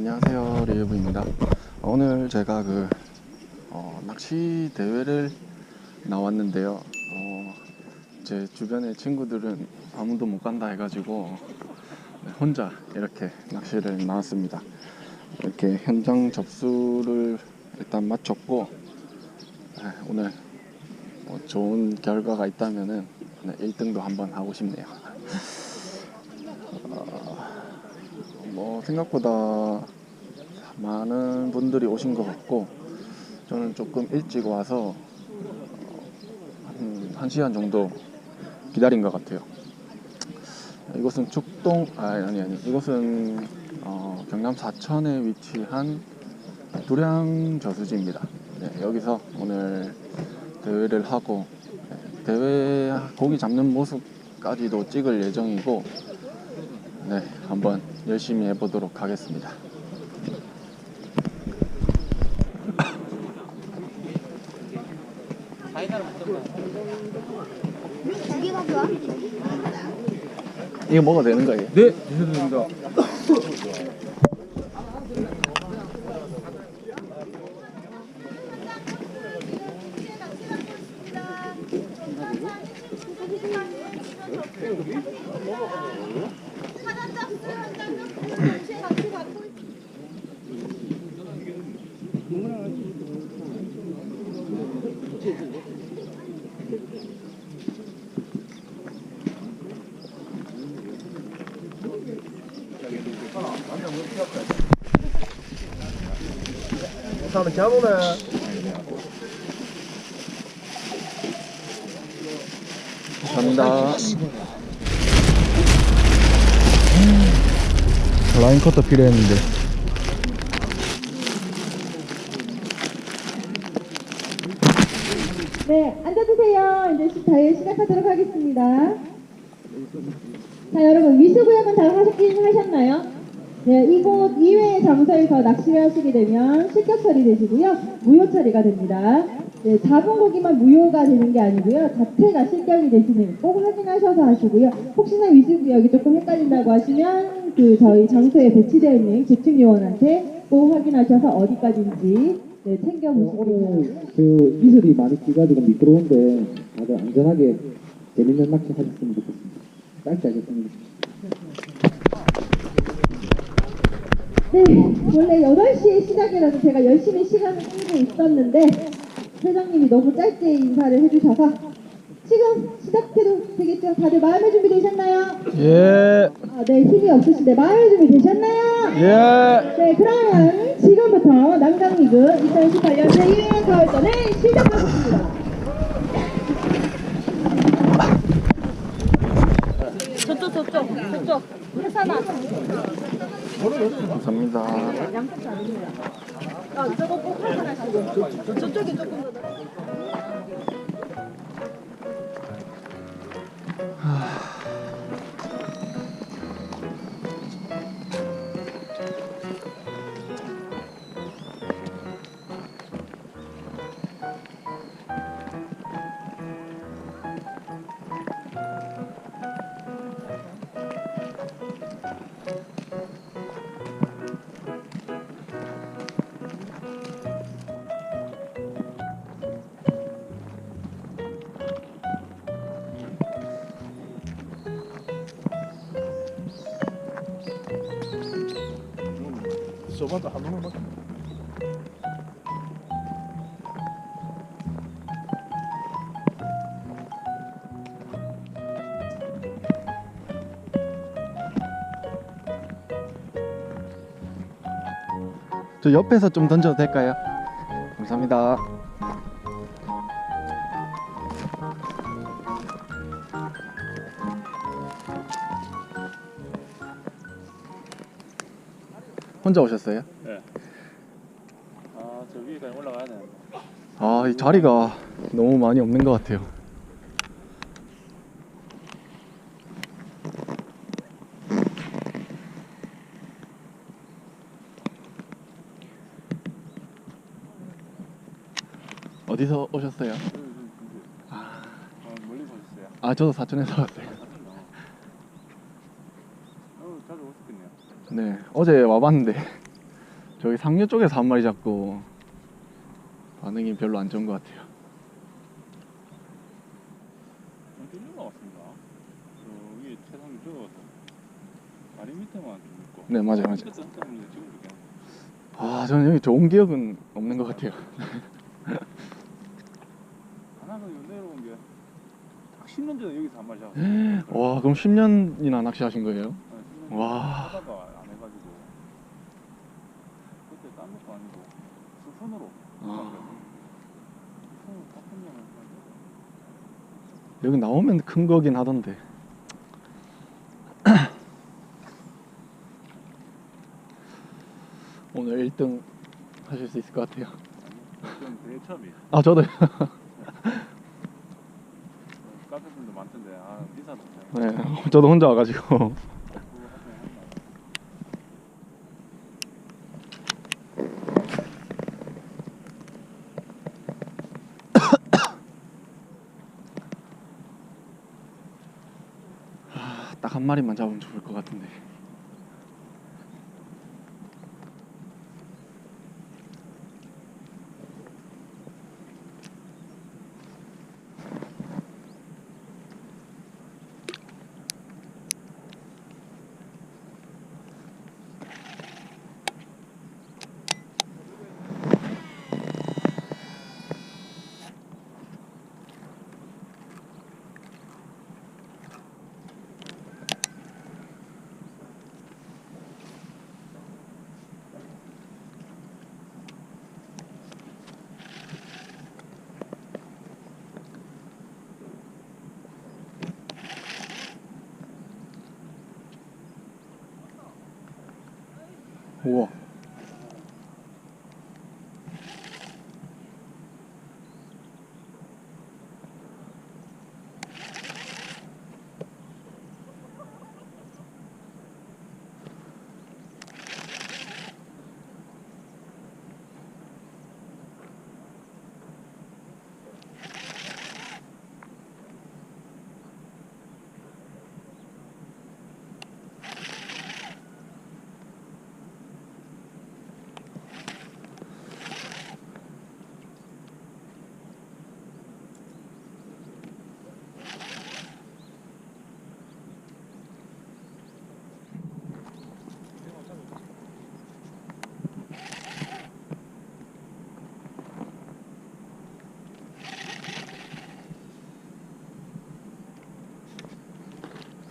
안녕하세요 리뷰입니다. 오늘 제가 그 어, 낚시 대회를 나왔는데요. 어, 제 주변의 친구들은 아무도 못 간다 해가지고 네, 혼자 이렇게 낚시를 나왔습니다. 이렇게 현장 접수를 일단 마쳤고 네, 오늘 뭐 좋은 결과가 있다면은 네, 1등도 한번 하고 싶네요. 뭐 생각보다 많은 분들이 오신 것 같고 저는 조금 일찍 와서 한, 한 시간 정도 기다린 것 같아요. 이곳은 축동 아, 아니 아니 이곳은 어, 경남 사천에 위치한 두량 저수지입니다. 네, 여기서 오늘 대회를 하고 네, 대회 고기 잡는 모습까지도 찍을 예정이고 네, 한번 열심히 해보도록 하겠습니다. 고기가 좋아? 이거 먹어도 되는 거예요? 네, 드셔도 됩니다. 잡으네. 감사합니다. 라인 커터 필요했는데. 네, 앉아주세요. 이제 시- 대회 시작하도록 하겠습니다. 자, 여러분, 위수구역은 다 하셨긴 하셨나요? 네, 이곳 이외의 장소에서 낚시를 하시게 되면 실격 처리되시고요. 무효 처리가 됩니다. 네, 잡은 고기만 무효가 되는 게 아니고요. 자체가 실격이 되시는 거꼭 확인하셔서 하시고요. 혹시나 위수구역이 조금 헷갈린다고 하시면 그 저희 장소에 배치되어 있는 집중 요원한테 꼭 확인하셔서 어디까지인지 네, 챙겨보시기 바랍니다. 오늘 그 이슬이 많이 끼가지고 미끄러운데 다들 안전하게 재밌는 낚시 하셨으면 좋겠습니다. 짧게 하겠습니다. 네, 원래 8시에 시작이라서 제가 열심히 시간을 끌고 있었는데 회장님이 너무 짧게 인사를 해주셔서 지금 시작해도 되겠죠? 다들 마음의 준비 되셨나요? 예, 아, 네, 힘이 없으신데 마음의 준비 되셨나요? 예. 네, 그러면 지금부터 난강리그 2018년 제2회 가을전을 시작하겠습니다. 저쪽 저쪽. 회사나. 감사합니다. 아 저거 꼭 확인하시고 저쪽이 조금 더저 번도 한 번만 봐. 저 옆에서 좀 던져도 될까요? 감사합니다. 혼자 오셨어요? 아, 저 위에까지 올라가야 되는데. 아, 이 자리가 너무 많이 없는 것 같아요. 어디서 오셨어요? 아, 멀리서 오셨어요? 아, 저도 사천에서 왔어요. 어, 자주 오셨겠네요. 네, 어제 와봤는데 저기 상류 쪽에서 한 마리 잡고 반응이 별로 안 좋은 것 같아요. 네, 맞아요, 맞아요. 이렇게. 아, 저는 여기 좋은 기억은 없는 것 같아요. 하나는 요 내려온 게. 딱 10년 전에 여기서 한 마리 잡았어요. 와, 그럼 10년이나 낚시하신 거예요? 네, 10년 와. 하다가 안 해가지고. 그때 딴 것도 아니고. 수 손으로. 아. 손으로 딱 끝내면 여기 나오면 큰 거긴 하던데. 오늘 1등 하실 수 있을 것 같아요. 아, 저도요. 카페분들 많던데 아 비싸던데. 네, 저도 혼자 와가지고. 그거 하긴 했나. 딱 한 마리만 잡으면 좋을 것 같은데. 우와.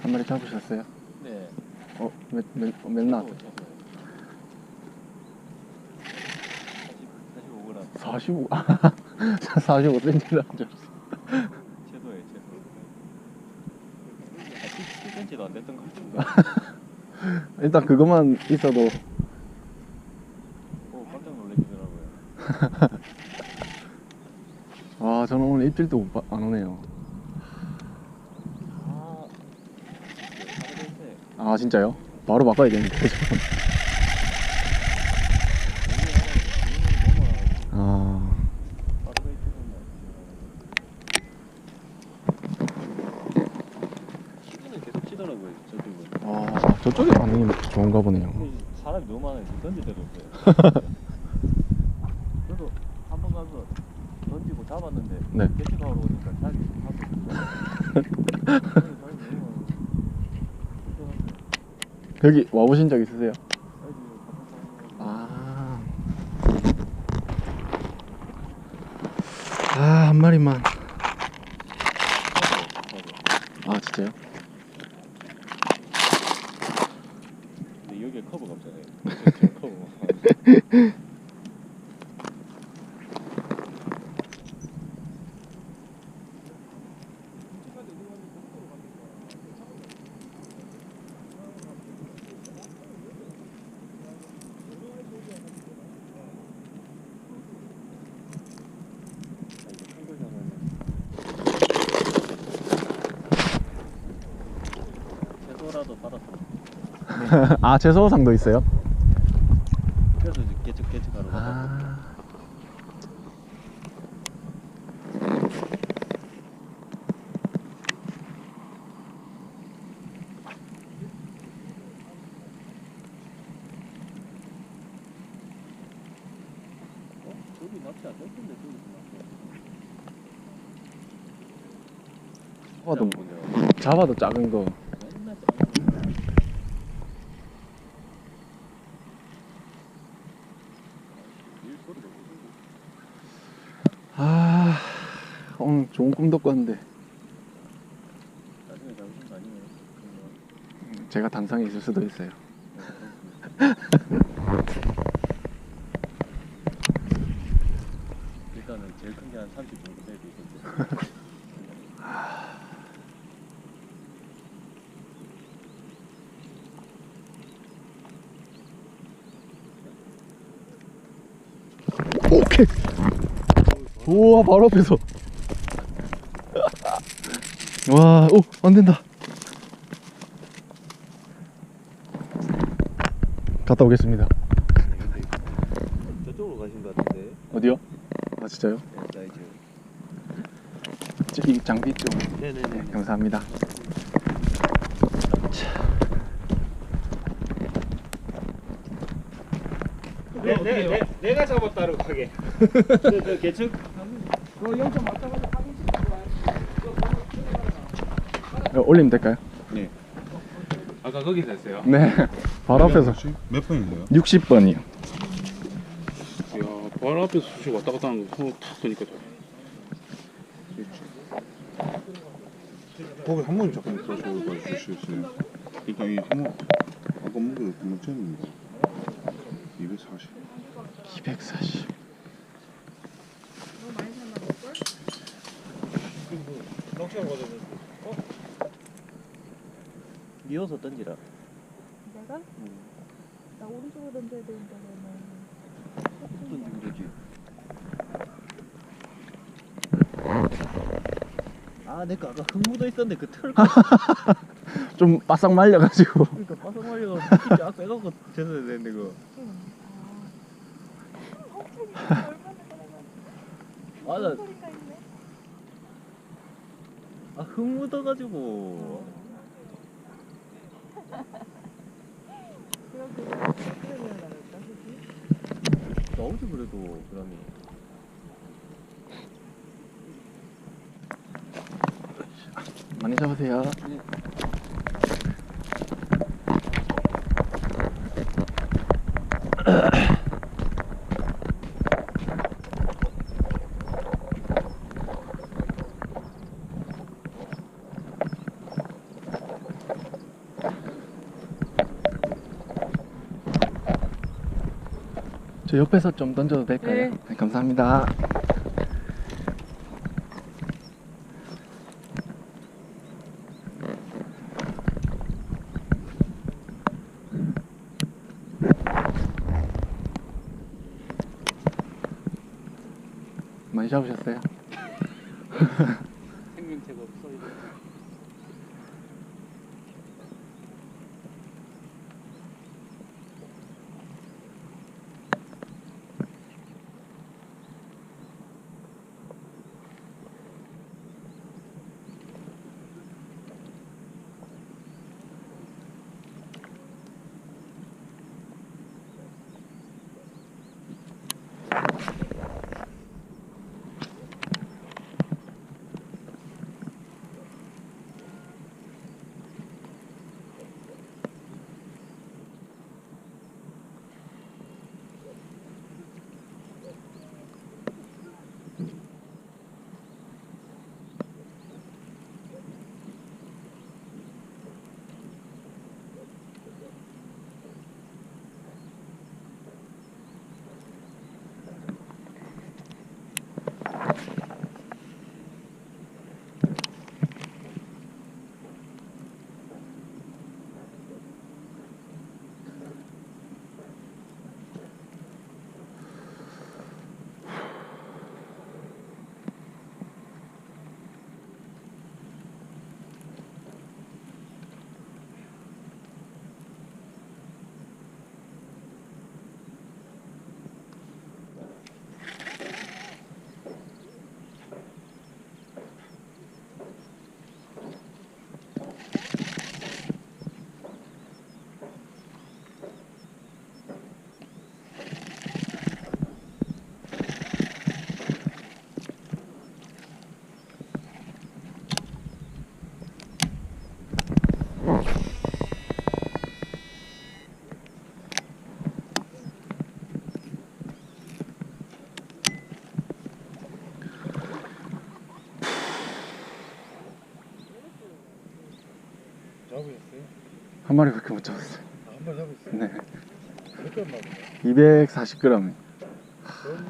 한 마리 잡으셨어요? 네. 어, 몇, 몇, 어, 몇 낫? 45g 45, 45cm라는 줄 알았어. 최소에 최소. 7cm도 안 됐던 것 같은데. 일단 그것만 있어도 오 깜짝 놀라시더라고요. 아 저는 오늘 입질도 안 오네요. 아. 하루에 아 진짜요? 바로 바꿔야겠는데. 아 시간을 계속 치더라고요 저쪽은. 아, 반응이 좋은가 보네요. 사람이 너무 많아서 던질 데도 없어요. 저도 한 번 가서 던지고 잡았는데 네. 캐치하러 오니까 자기 하고 있어. 여기 와보신 적 있으세요? 아. 아, 한 마리만. 아, 진짜요? 근데 여기에 커버가 없잖아요. 커버. 받았어. 아 제소상도 있어요? 그래서 개척 개척하러 가서 아. 잡아도 작은 거 맨날 작은 거. 일 소리 너무 들리고. 아, 오늘 좋은 꿈도 꿨는데. 제가 단상에 있을 수도 있어요. 일단은 제일 큰 게 한 30 정도 돼도 있던데. 오케이. 우와 바로 앞에서. 와, 오, 안 된다. 갔다 오겠습니다. 저쪽으로 가신 것 같은데. 어디요? 아 진짜요? 네, 사이즈. 저, 이 장비 좀. 네네네. 네, 감사합니다. 내, 내, 내, 내가 잡았다고 하게. 저, 저 개측. 어, 올리면 될까요? 아까 거기 됐어요. 네. 바로 앞에서 몇 번인데요? 60번이요. 야, 바로 앞에서 수시 왔다 갔다 하는 거, 탁 보니까 저. 거기 한 번에 잠깐 써서 주시겠어요? 일단 이한 번, 아까 몇 점입니다. 이어서 던지라. 내가? 나 오른쪽으로 던져야 되는데 그러면 던지면 되지. 아, 내거 아까 흙 묻어 있었는데 그 털. 좀 바싹 말려가지고. 그러니까 바삭 말려가 쫙 빼갖고 쳤어야 되는데 그거. 아, 나, 소리가 있네. 아, 흙 묻어가지고. 나오지 그래도 그람이. 많이 잡으세요. 저 옆에서 좀 던져도 될까요? 네, 감사합니다. 많이 잡으셨어요? 한 마리밖에 못 잡았어요. 한번 잡았어요. 네. 몇점 나오네. 240g. 그러면 지금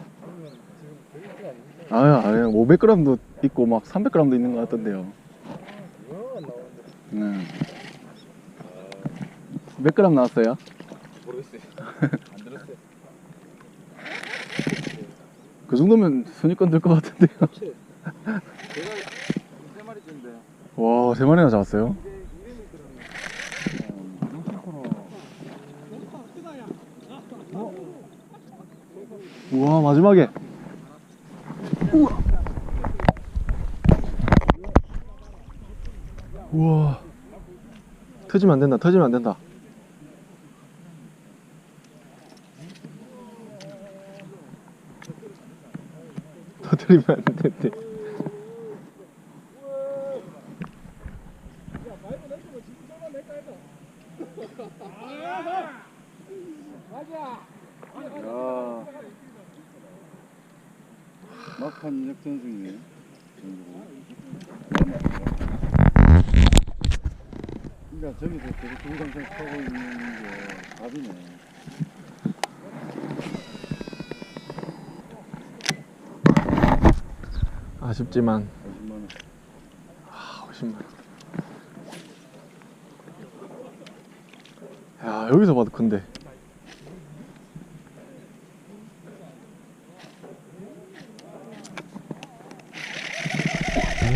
거의 안 되죠. 아유, 아유, 500g도 있고 막 300g도 있는 것 같던데요. 나오는데 네. 몇 g 나왔어요? 모르겠어요. 안 들었어요. 그 정도면 순위권 들것 같은데요. 제가 세 마리쯤인데. 와, 세 마리나 잡았어요? 우와, 마지막에. 우와. 우와. 터지면 안 된다, 터지면 안 된다. 터뜨리면 안 된대. 야. 막판 역전 중이네. 그러니까 저기서 저렇게 동영상 타고 있는 게 답이네. 아쉽지만 50만 원. 아, 50만 원. 야, 여기서 봐도 큰데.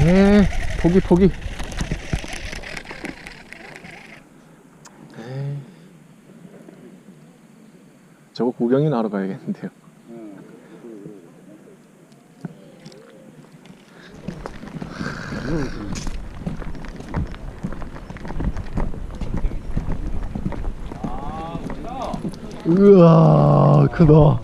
에 포기 포기. 에이. 저거 구경이나 하러 가야겠는데요. 우와 크다.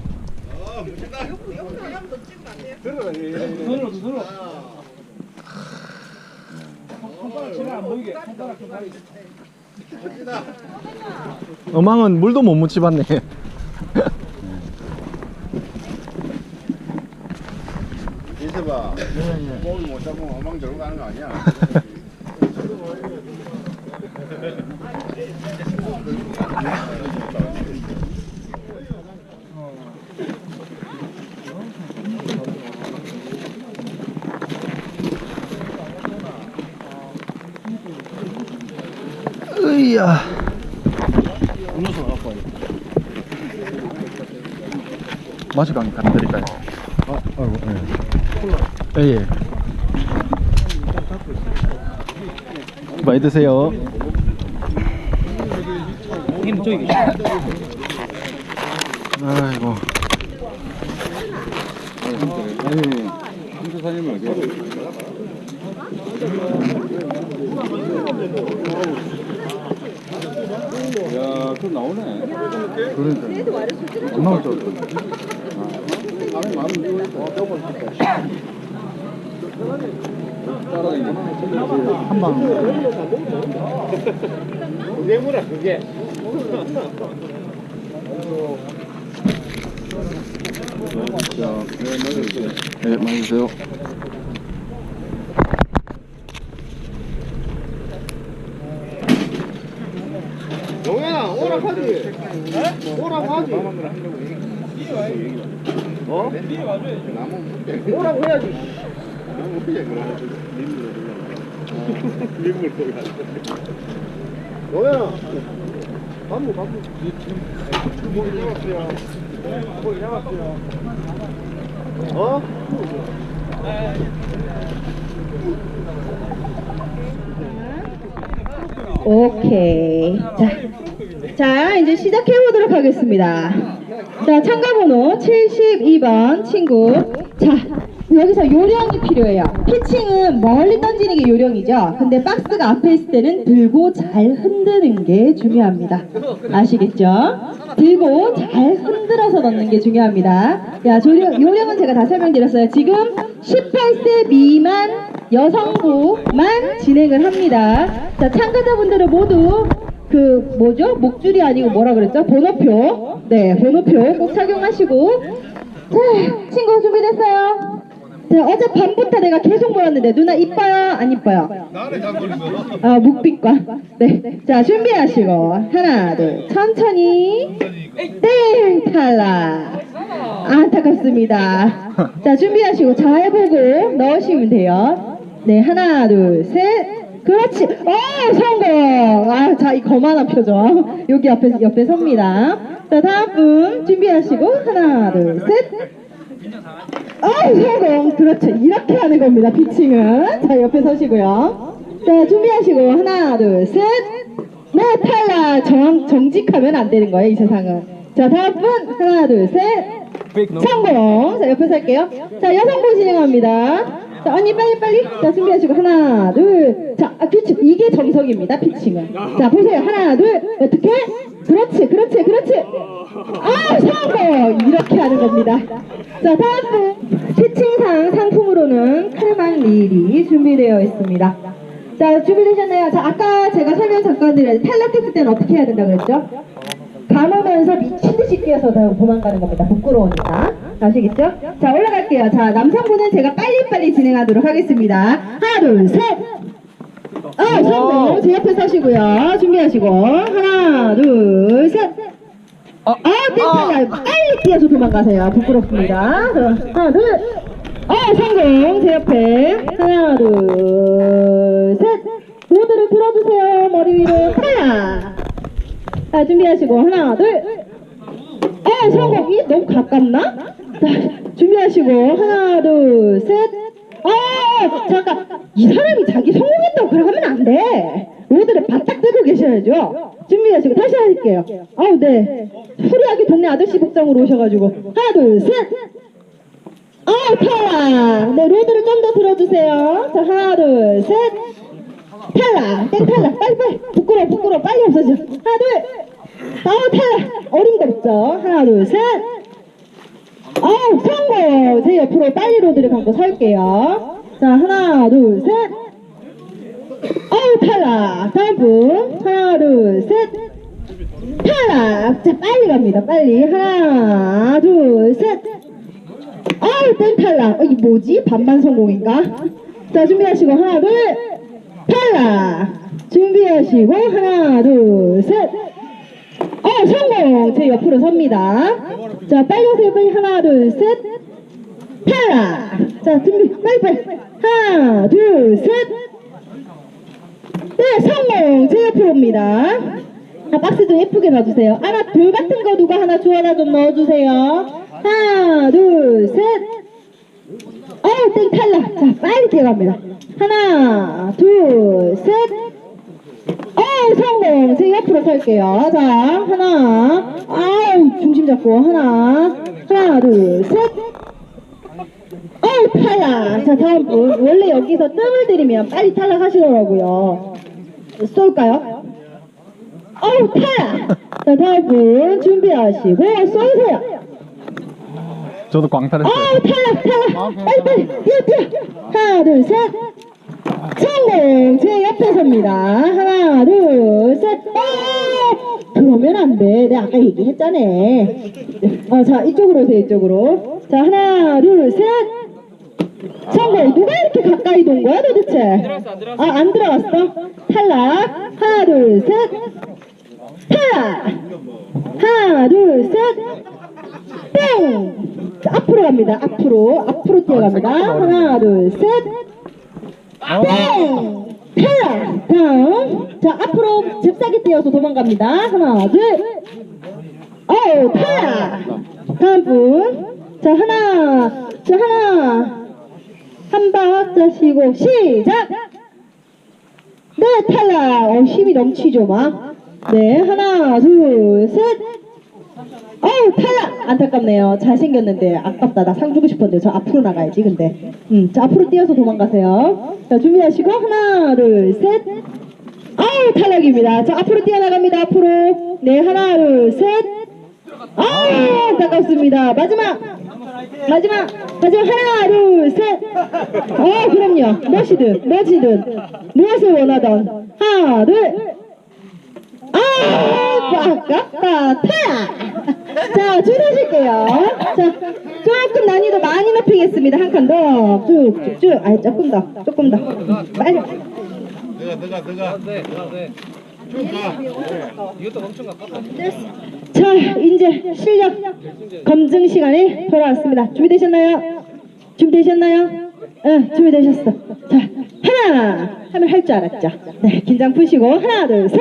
어망은 물도 못 묻히봤네. 이세봐. 뭘못 잡으면 엉망 들고 가는 거 아니야? 이야. 맛이 강 감드릴까요? 아, 아이고, 예. 예, 예. 많이 드세요. 저기 아이고. 아니, 사장님 어디? 야, 그 나오네. 그러니까. 안 나왔죠? 안에 많은 한 방. 뇌물아 그게. 자, 네, 맞았어요. 네, 많이 드세요. 영현아 오락하지. 오락하지. 어? 오라고 해야지. 영현아. 반무 반무. 고기 잡았어요. 고기 잡았어요. 어? 오케이. 자, 자, 이제 시작해 보도록 하겠습니다. 자, 참가 번호 72번 친구. 자, 여기서 요령이 필요해요. 피칭은 멀리 던지는 게 요령이죠. 근데 박스가 앞에 있을 때는 들고 잘 흔드는 게 중요합니다. 아시겠죠? 들고 잘 흔들어서 넣는 게 중요합니다. 야, 조령, 요령은 제가 다 설명드렸어요. 지금 18세 미만 여성부만 진행을 합니다. 자, 참가자분들은 모두 그 뭐죠? 목줄이 아니고 뭐라 그랬죠? 번호표. 네, 번호표 꼭 착용하시고. 자, 친구 준비됐어요? 자, 어제 밤부터 내가 계속 물었는데 누나 이뻐요? 안 이뻐요? 아, 묵빛과. 네. 자, 준비하시고 하나, 둘, 천천히. 땡 탈락. 안타깝습니다. 자, 준비하시고 잘 보고 넣으시면 돼요. 네, 하나, 둘, 셋. 그렇지. 어, 성공. 아, 자, 이 거만한 표정. 여기 옆에 옆에 섭니다. 자, 다음 분 준비하시고 하나, 둘, 셋. 어, 성공. 그렇죠. 이렇게 하는 겁니다. 피칭은. 자, 옆에 서시고요. 자, 준비하시고 하나, 둘, 셋. 네, 탈락. 정, 정직하면 안 되는 거예요, 이 세상은. 자, 다음 분 하나, 둘, 셋. 성공. 자, 옆에 설게요. 자, 여성분 진행합니다. 자, 언니 빨리 빨리. 자, 준비하시고 하나, 둘. 자, 아, 그렇지. 이게 정석입니다. 피칭은. 자, 보세요. 하나, 둘. 어떻게? 그렇지, 그렇지, 그렇지. 아, 성공. 이렇게 하는 겁니다. 자, 다음 분. 피칭상 상품으로는 칼만 릴이 준비되어 있습니다. 자, 준비되셨나요? 자, 아까 제가 설명 잠깐 드려요. 탈락했을 때는 어떻게 해야 된다 그랬죠? 감으면서 미친 듯이 뛰어서 다 도망가는 겁니다. 부끄러우니까. 아시겠죠? 자, 올라갈게요. 자, 남성분은 제가 빨리빨리 진행하도록 하겠습니다. 하나, 둘, 셋! 아, 성공. 제 옆에 서시고요. 준비하시고. 하나, 둘, 셋! 아, 땡탈락. 빨리 뛰어서 도망가세요. 부끄럽습니다. 자, 하나, 둘. 아, 성공. 제 옆에. 하나, 둘, 셋. 모두를 들어주세요. 머리 위로. 탈락. 자, 준비하시고 하나, 둘. 어, 성공. 이 너무 가깝나? 자, 준비하시고 하나, 둘, 셋. 어, 잠깐. 이 사람이 자기 성공했다고 그러면 안 돼. 모두를 바짝 뜨고 계셔야죠. 준비하시고 다시 할게요. 아우, 네. 후리하게 동네 아저씨 복장으로 오셔가지고 하나, 둘, 셋. 아, 탈락. 네, 로드를 좀 더 들어주세요. 자, 하나, 둘, 셋. 탈락. 땡 탈락. 빨리 빨리. 부끄러워 부끄러워. 빨리 없어져. 하나 둘. 아우 탈락. 어림도 없죠. 하나 둘 셋. 아우 성공. 제 옆으로 빨리 로드를 감고 설게요. 자 하나 둘 셋. 아우 탈락. 다음 분. 하나 둘 셋. 탈락. 자 빨리 갑니다. 빨리. 하나 둘 셋. 아우 땡 탈락. 어, 이 뭐지? 반반 성공인가? 자 준비하시고 하나 둘. 탈락. 준비하시고 하나 둘 셋. 어 성공. 제 옆으로 섭니다. 자 오세요. 빨리 하나 둘 셋. 탈락. 자 준비 빨리 빨리 하나 둘 셋. 네 성공. 제 옆으로 옵니다. 아, 박스 좀 예쁘게 놔주세요. 하나 돌 같은 거 누가 하나 주워다 좀 넣어주세요. 하나 둘 셋. 땡 탈락 자 빨리 뛰어갑니다. 하나 둘 셋. 어우 성공. 제 옆으로 설게요. 자 하나. 아우 중심 잡고 하나. 하나 둘 셋. 어우 탈락. 자 다음 분. 원래 여기서 뜸을 들이면 빨리 탈락하시더라고요. 쏠까요? 어우 탈락. 자 다음 분 준비하시고 쏘세요 저도 광탈했어요. 아 빨리 빨리 뛰어 뛰어 하나 둘 셋. 성공! 제 옆에 섭니다. 하나 둘셋. 아! 그러면 안 돼. 내가 아까 얘기했잖아. 어 자 이쪽으로 오세요 이쪽으로. 자 하나 둘 셋. 성공! 누가 이렇게 가까이 돈 거야 도대체? 아 안 들어갔어? 탈락. 하나 둘 셋. 탈락. 하나 둘 셋. 땡! 자, 앞으로 갑니다. 앞으로. 앞으로 뛰어갑니다. 하나, 둘, 셋. 땡! 탈락! 다음. 자, 앞으로 잽싸게 뛰어서 도망갑니다. 하나, 둘. 어우, 탈락! 다음 분. 자, 하나. 자, 하나. 한 박자 쉬고, 시작! 네, 탈락! 어, 힘이 넘치죠, 막. 네, 하나, 둘, 셋. 어우 탈락 안타깝네요. 잘생겼는데 아깝다. 나 상 주고 싶었는데 저 앞으로 나가야지 근데. 음 자 앞으로 뛰어서 도망가세요. 자 준비하시고 하나 둘 셋. 아우 탈락입니다. 자 앞으로 뛰어나갑니다 앞으로. 네 하나 둘 셋. 아우 안타깝습니다. 마지막! 마지막! 마지막 하나 둘 셋 어 그럼요. 무엇이든 무엇이든. 무엇을 원하던. 하나 둘. 아, 자, 주사실게요. 자, 조금 난이도 많이 높이겠습니다. 한 칸 더. 쭉, 쭉, 쭉. 아, 조금 더, 조금 더. 빨리. 내가 내가 내가 자, 이제 실력 검증 시간이 돌아왔습니다. 준비되셨나요? 준비되셨나요? 응, 준비되셨어. 자, 하나 하면 할 줄 알았죠? 네, 긴장 푸시고 하나, 둘, 셋.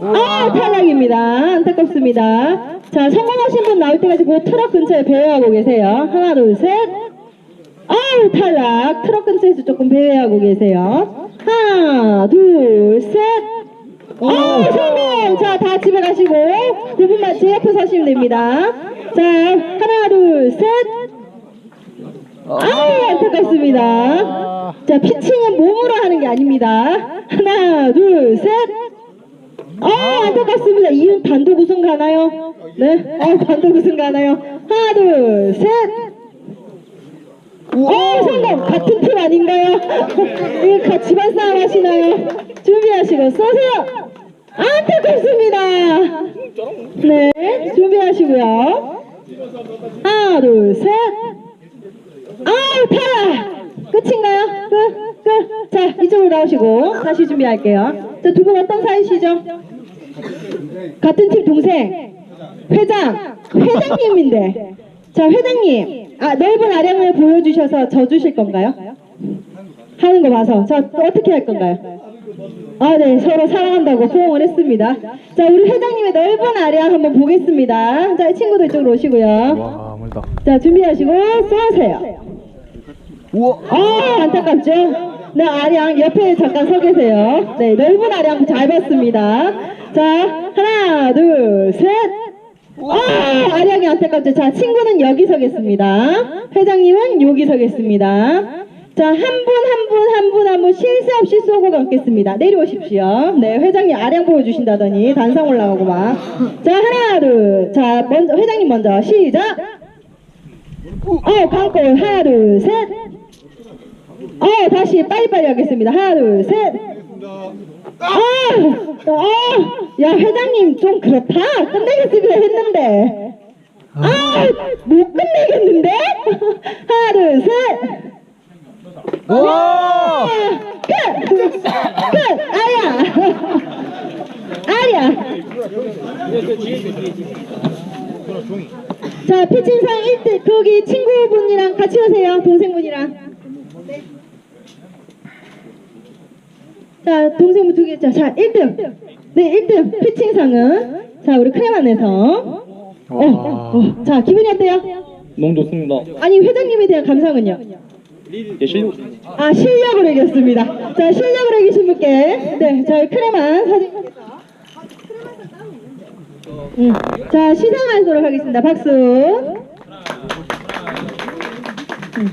아, 탈락입니다. 안타깝습니다. 자, 성공하신 분 나올 때까지 그 트럭 근처에 배회하고 계세요. 하나, 둘, 셋. 아우, 탈락. 트럭 근처에서 조금 배회하고 계세요. 하나, 둘, 셋. 아, 성공! 자, 다 집에 가시고, 두 분만 제 옆에 서시면 됩니다. 자, 하나, 둘, 셋. 아유, 안타깝습니다. 자, 피칭은 몸으로 하는 게 아닙니다. 하나, 둘, 셋. 아, 안타깝습니다. 이은 단독 우승 가나요? 네? 아, 단독 우승 가나요? 하나, 둘, 셋. 어, 성공! 같은 팀 아닌가요? 이거 같이 집안 싸움 하시나요? 준비하시고 쏘세요! 안타깝습니다! 네, 준비하시고요. 하나, 둘, 셋. 아우, 탈락! 끝인가요? 끝, 끝. 자, 이쪽으로 나오시고 다시 준비할게요. 자, 두 분 어떤 사이시죠? 같은 팀 동생. 회장. 회장님인데. 자, 회장님. 아, 넓은 아량을 보여주셔서 져주실 건가요? 하는 거 봐서. 자, 또 어떻게 할 건가요? 아, 네. 서로 사랑한다고 호응을 했습니다. 자, 우리 회장님의 넓은 아량 한번 보겠습니다. 자, 친구들 이쪽으로 오시고요. 와 멀다. 자, 준비하시고 쏘세요. 우와. 아, 안타깝죠? 네, 아량 옆에 잠깐 서 계세요. 네, 넓은 아량 잘 봤습니다. 자, 하나, 둘, 셋. 아, 아량이 안타깝죠? 자, 친구는 여기 서겠습니다. 회장님은 여기 서겠습니다. 자, 한 분, 한 분, 한 분, 한 분 실수 없이 쏘고 감겠습니다. 내려오십시오. 네, 회장님 아량 보여주신다더니 단상 올라가고 막. 자, 하나, 둘. 자, 먼저, 회장님 먼저 시작. 어, 광고 하나, 둘, 셋. 어, 다시 빨리빨리 하겠습니다. 하나, 둘, 셋. 아, 어, 야, 회장님 좀 그렇다. 끝내겠습니다 했는데. 아, 못 끝내겠는데? 하나, 둘, 셋. 와! 끝! 끝! 아야! 아야! 자, 피칭상 1등, 거기 친구분이랑 같이 오세요. 동생분이랑. 자, 동생분 두 개. 자, 자, 1등. 네, 1등. 피칭상은. 자, 우리 크레만에서. 어, 어, 자, 기분이 어때요? 너무 좋습니다. 아니, 회장님에 대한 감상은요? 예, 실력. 아, 실력으로 이겼습니다. 자, 실력으로 이기신 분께. 네, 저희 크레만 사진. 음, 자, 시상하도록 하겠습니다. 박수. 음.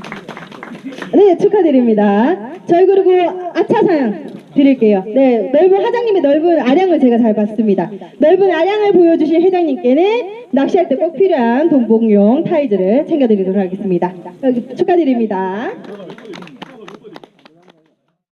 네, 축하드립니다. 저희 그리고 아차상 드릴게요. 네, 넓은 하장님의 넓은 아량을 제가 잘 봤습니다. 넓은 아량을 보여주신 회장님께는 낚시할 때 꼭 필요한 돈봉용 타이즈를 챙겨드리도록 하겠습니다. 축하드립니다.